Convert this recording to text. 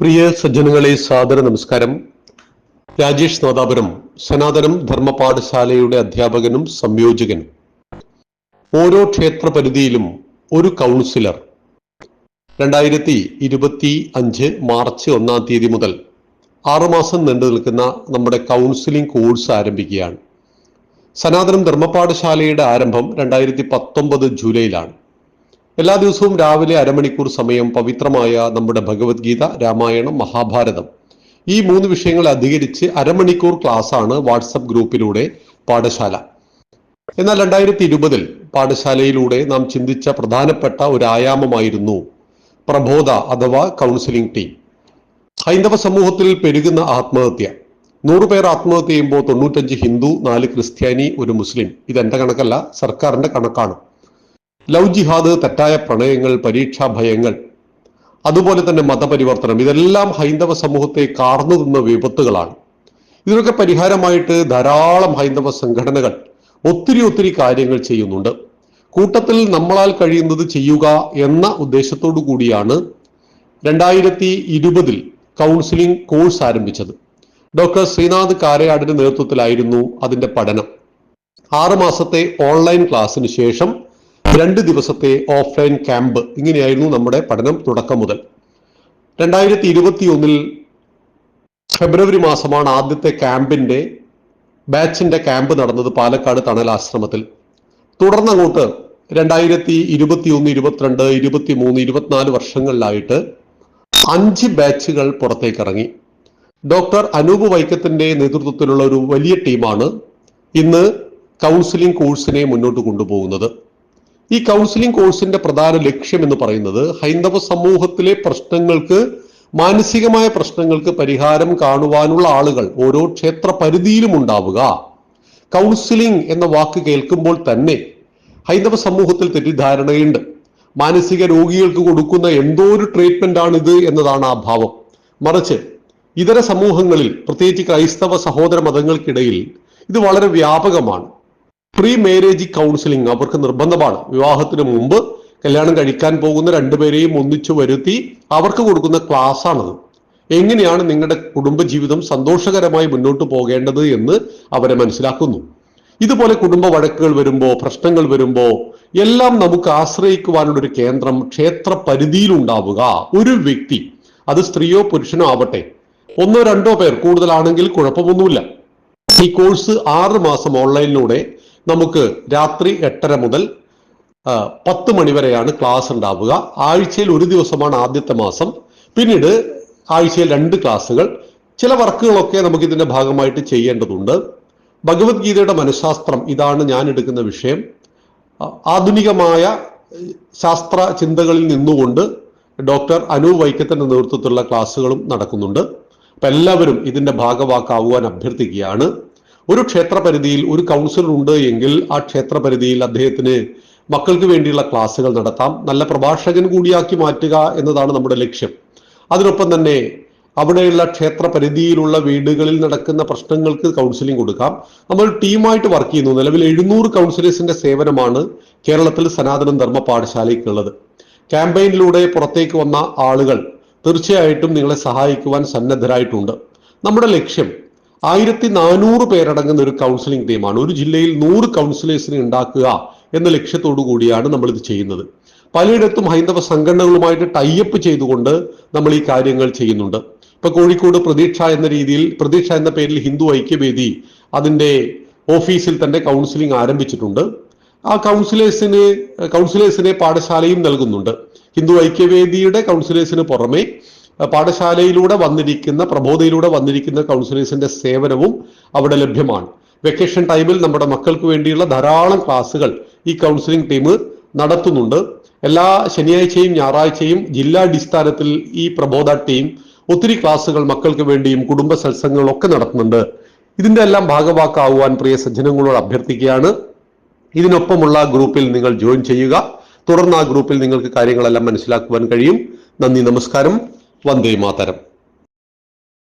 പ്രിയ സജ്ജനങ്ങളെ സാദര നമസ്കാരം. രാജേഷ് നാദാപുരം സനാതനം ധർമ്മപാഠശാലയുടെ അധ്യാപകനും സംയോജകനും. ഓരോ ക്ഷേത്ര പരിധിയിലും ഒരു കൗൺസിലർ. രണ്ടായിരത്തി ഇരുപത്തി അഞ്ച് മാർച്ച് ഒന്നാം തീയതി മുതൽ ആറുമാസം നീണ്ടു നിൽക്കുന്ന നമ്മുടെ കൗൺസിലിംഗ് കോഴ്സ് ആരംഭിക്കുകയാണ്. സനാതനം ധർമ്മപാഠശാലയുടെ ആരംഭം രണ്ടായിരത്തി പത്തൊമ്പത് ജൂലൈയിലാണ്. എല്ലാ ദിവസവും രാവിലെ അരമണിക്കൂർ സമയം പവിത്രമായ നമ്മുടെ ഭഗവത്ഗീത രാമായണം മഹാഭാരതം. ഈ മൂന്ന് വിഷയങ്ങൾ അധികരിച്ച് അരമണിക്കൂർ ക്ലാസ് ആണ് വാട്സപ്പ് ഗ്രൂപ്പിലൂടെ പാഠശാല. എന്നാൽ രണ്ടായിരത്തി ഇരുപതിൽ പാഠശാലയിലൂടെ നാം ചിന്തിച്ച പ്രധാനപ്പെട്ട ഒരു ആയാമമായിരുന്നു പ്രബോധ അഥവാ കൗൺസിലിംഗ് ടീം. ഹൈന്ദവ സമൂഹത്തിൽ പെരുകുന്ന ആത്മഹത്യ. നൂറ് പേർ ആത്മഹത്യ ചെയ്യുമ്പോൾ തൊണ്ണൂറ്റഞ്ച് ഹിന്ദു നാല് ക്രിസ്ത്യാനി ഒരു മുസ്ലിം. ഇത് എന്റെ കണക്കല്ല സർക്കാരിന്റെ കണക്കാണ്. ലവ് ജിഹാദ് തെറ്റായ പ്രണയങ്ങൾ പരീക്ഷാ ഭയങ്ങൾ അതുപോലെ തന്നെ മതപരിവർത്തനം ഇതെല്ലാം ഹൈന്ദവ സമൂഹത്തെ കാർന്നു നിന്ന വിപത്തുകളാണ്. ഇതിനൊക്കെ പരിഹാരമായിട്ട് ധാരാളം ഹൈന്ദവ സംഘടനകൾ ഒത്തിരി ഒത്തിരി കാര്യങ്ങൾ ചെയ്യുന്നുണ്ട്. കൂട്ടത്തിൽ നമ്മളാൽ കഴിയുന്നത് ചെയ്യുക എന്ന ഉദ്ദേശത്തോടു കൂടിയാണ് രണ്ടായിരത്തി ഇരുപതിൽ കൗൺസിലിംഗ് കോഴ്സ് ആരംഭിച്ചത്. ഡോക്ടർ ശ്രീനാഥ് കാരയാടിന്റെ നേതൃത്വത്തിലായിരുന്നു അതിന്റെ പഠനം. ആറുമാസത്തെ ഓൺലൈൻ ക്ലാസ്സിന് ശേഷം രണ്ട് ദിവസത്തെ ഓഫ്ലൈൻ ക്യാമ്പ് ഇങ്ങനെയായിരുന്നു നമ്മുടെ പഠനം തുടക്കം മുതൽ. രണ്ടായിരത്തി ഇരുപത്തി ഒന്നിൽ ഫെബ്രുവരി മാസമാണ് ആദ്യത്തെ ക്യാമ്പിന്റെ ബാച്ചിന്റെ ക്യാമ്പ് നടന്നത് പാലക്കാട് തണൽ ആശ്രമത്തിൽ. തുടർന്നങ്ങോട്ട് രണ്ടായിരത്തി ഇരുപത്തി ഒന്ന് ഇരുപത്തിരണ്ട് ഇരുപത്തി മൂന്ന് ഇരുപത്തിനാല് വർഷങ്ങളിലായിട്ട് അഞ്ച് ബാച്ചുകൾ പുറത്തേക്കിറങ്ങി. ഡോക്ടർ അനൂപ് വൈക്കത്തിന്റെ നേതൃത്വത്തിലുള്ള ഒരു വലിയ ടീമാണ് ഇന്ന് കൗൺസിലിംഗ് കോഴ്സിനെ മുന്നോട്ട് കൊണ്ടുപോകുന്നത്. ഈ കൗൺസിലിംഗ് കോഴ്സിന്റെ പ്രധാന ലക്ഷ്യം എന്ന് പറയുന്നത് ഹൈന്ദവ സമൂഹത്തിലെ പ്രശ്നങ്ങൾക്ക് മാനസികമായ പ്രശ്നങ്ങൾക്ക് പരിഹാരം കാണുവാനുള്ള ആളുകൾ ഓരോ ക്ഷേത്ര പരിധിയിലും ഉണ്ടാവുക. കൗൺസിലിംഗ് എന്ന വാക്ക് കേൾക്കുമ്പോൾ തന്നെ ഹൈന്ദവ സമൂഹത്തിൽ തെറ്റിദ്ധാരണയുണ്ട്. മാനസിക രോഗികൾക്ക് കൊടുക്കുന്ന എന്തോ ഒരു ട്രീറ്റ്മെന്റ് ആണ് ഇത് എന്നതാണ് ആ ഭാവം. മറിച്ച് ഇതര സമൂഹങ്ങളിൽ പ്രത്യേകിച്ച് ക്രൈസ്തവ സഹോദര മതങ്ങൾക്കിടയിൽ ഇത് വളരെ വ്യാപകമാണ്. പ്രീ മാരേജ് കൗൺസിലിംഗ് അവർക്ക് നിർബന്ധമാണ്. വിവാഹത്തിന് മുമ്പ് കല്യാണം കഴിക്കാൻ പോകുന്ന രണ്ടുപേരെയും ഒന്നിച്ചു വരുത്തി അവർക്ക് കൊടുക്കുന്ന ക്ലാസ് ആണത് എങ്ങനെയാണ് നിങ്ങളുടെ കുടുംബജീവിതം സന്തോഷകരമായി മുന്നോട്ട് പോകേണ്ടത് എന്ന് അവരെ മനസ്സിലാക്കുന്നു. ഇതുപോലെ കുടുംബ വഴക്കുകൾ വരുമ്പോ പ്രശ്നങ്ങൾ വരുമ്പോ എല്ലാം നമുക്ക് ആശ്രയിക്കുവാനുള്ള ഒരു കേന്ദ്രം ക്ഷേത്ര പരിധിയിൽ ഉണ്ടാവുക. ഒരു വ്യക്തി അത് സ്ത്രീയോ പുരുഷനോ ആവട്ടെ ഒന്നോ രണ്ടോ പേർ കൂടുതലാണെങ്കിൽ കുഴപ്പമൊന്നുമില്ല. ഈ കോഴ്സ് ആറ് മാസം ഓൺലൈനിലൂടെ നമുക്ക് രാത്രി എട്ടര മുതൽ പത്ത് മണിവരെയാണ് ക്ലാസ് ഉണ്ടാവുക. ആഴ്ചയിൽ ഒരു ദിവസമാണ് ആദ്യത്തെ മാസം. പിന്നീട് ആഴ്ചയിൽ രണ്ട് ക്ലാസ്സുകൾ. ചില വർക്കുകളൊക്കെ നമുക്ക് ഇതിന്റെ ഭാഗമായിട്ട് ചെയ്യേണ്ടതുണ്ട്. ഭഗവത്ഗീതയുടെ മനഃശാസ്ത്രം ഇതാണ് ഞാൻ എടുക്കുന്ന വിഷയം. ആധുനികമായ ശാസ്ത്ര ചിന്തകളിൽ നിന്നുകൊണ്ട് ഡോക്ടർ അനു വൈക്കത്തിന്റെ നേതൃത്വത്തിലുള്ള ക്ലാസ്സുകളും നടക്കുന്നുണ്ട്. അപ്പൊ എല്ലാവരും ഇതിന്റെ ഭാഗവാക്കാവുവാൻ അഭ്യർത്ഥിക്കുകയാണ്. ഒരു ക്ഷേത്രപരിധിയിൽ ഒരു കൗൺസിലർ ഉണ്ട് എങ്കിൽ ആ ക്ഷേത്രപരിധിയിൽ അദ്ദേഹത്തിന് മക്കൾക്ക് വേണ്ടിയുള്ള ക്ലാസ്സുകൾ നടത്താം. നല്ല പ്രഭാഷകൻ കൂടിയാക്കി മാറ്റുക എന്നതാണ് നമ്മുടെ ലക്ഷ്യം. അതിനൊപ്പം തന്നെ അവിടെയുള്ള ക്ഷേത്ര പരിധിയിലുള്ള വീടുകളിൽ നടക്കുന്ന പ്രശ്നങ്ങൾക്ക് കൗൺസിലിംഗ് കൊടുക്കാം. നമ്മൾ ടീമായിട്ട് വർക്ക് ചെയ്യുന്നു. നിലവിൽ എഴുന്നൂറ് കൗൺസിലേഴ്സിന്റെ സേവനമാണ് കേരളത്തിൽ സനാതന ധർമ്മ പാഠശാലയ്ക്കുള്ളത്. ക്യാമ്പയിനിലൂടെ പുറത്തേക്ക് വന്ന ആളുകൾ തീർച്ചയായിട്ടും നിങ്ങളെ സഹായിക്കുവാൻ സന്നദ്ധരായിട്ടുണ്ട്. നമ്മുടെ ലക്ഷ്യം ആയിരത്തി നാനൂറ് പേരടങ്ങുന്ന ഒരു കൗൺസിലിംഗ് ടീമാണ് ഒരു ജില്ലയിൽ നൂറ് കൗൺസിലേഴ്സിനെ ഉണ്ടാക്കുക എന്ന ലക്ഷ്യത്തോടു കൂടിയാണ് നമ്മൾ ഇത് ചെയ്യുന്നത്. പലയിടത്തും ഹൈന്ദവ സംഘടനകളുമായിട്ട് ടൈപ്പ് ചെയ്തുകൊണ്ട് നമ്മൾ ഈ കാര്യങ്ങൾ ചെയ്യുന്നുണ്ട്. ഇപ്പൊ കോഴിക്കോട് പ്രതീക്ഷ എന്ന രീതിയിൽ പ്രതീക്ഷ എന്ന പേരിൽ ഹിന്ദു ഐക്യവേദി അതിന്റെ ഓഫീസിൽ തന്നെ കൗൺസിലിംഗ് ആരംഭിച്ചിട്ടുണ്ട്. ആ കൗൺസിലേഴ്സിന് കൗൺസിലേഴ്സിനെ പാഠശാലയും നൽകുന്നുണ്ട്. ഹിന്ദു ഐക്യവേദിയുടെ കൗൺസിലേഴ്സിന് പുറമെ പാഠശാലയിലൂടെ വന്നിരിക്കുന്ന പ്രബോധയിലൂടെ വന്നിരിക്കുന്ന കൗൺസിലേഴ്സിന്റെ സേവനവും അവിടെ ലഭ്യമാണ്. വെക്കേഷൻ ടൈമിൽ നമ്മുടെ മക്കൾക്ക് വേണ്ടിയുള്ള ധാരാളം ക്ലാസ്സുകൾ ഈ കൗൺസിലിംഗ് ടീം നടത്തുന്നുണ്ട്. എല്ലാ ശനിയാഴ്ചയും ഞായറാഴ്ചയും ജില്ലാടിസ്ഥാനത്തിൽ ഈ പ്രബോധ ടീം ഒത്തിരി ക്ലാസ്സുകൾ മക്കൾക്ക് വേണ്ടിയും കുടുംബ സത്സംഗങ്ങളൊക്കെ നടത്തുന്നുണ്ട്. ഇതിന്റെ എല്ലാം ഭാഗവാക്കാവുവാൻ പ്രിയ സജ്ജനങ്ങളോട് അഭ്യർത്ഥിക്കുകയാണ്. ഇതിനൊപ്പമുള്ള ഗ്രൂപ്പിൽ നിങ്ങൾ ജോയിൻ ചെയ്യുക. തുടർന്ന് ആ ഗ്രൂപ്പിൽ നിങ്ങൾക്ക് കാര്യങ്ങളെല്ലാം മനസ്സിലാക്കുവാൻ കഴിയും. നന്ദി നമസ്കാരം. വന്ദേ മാതരം.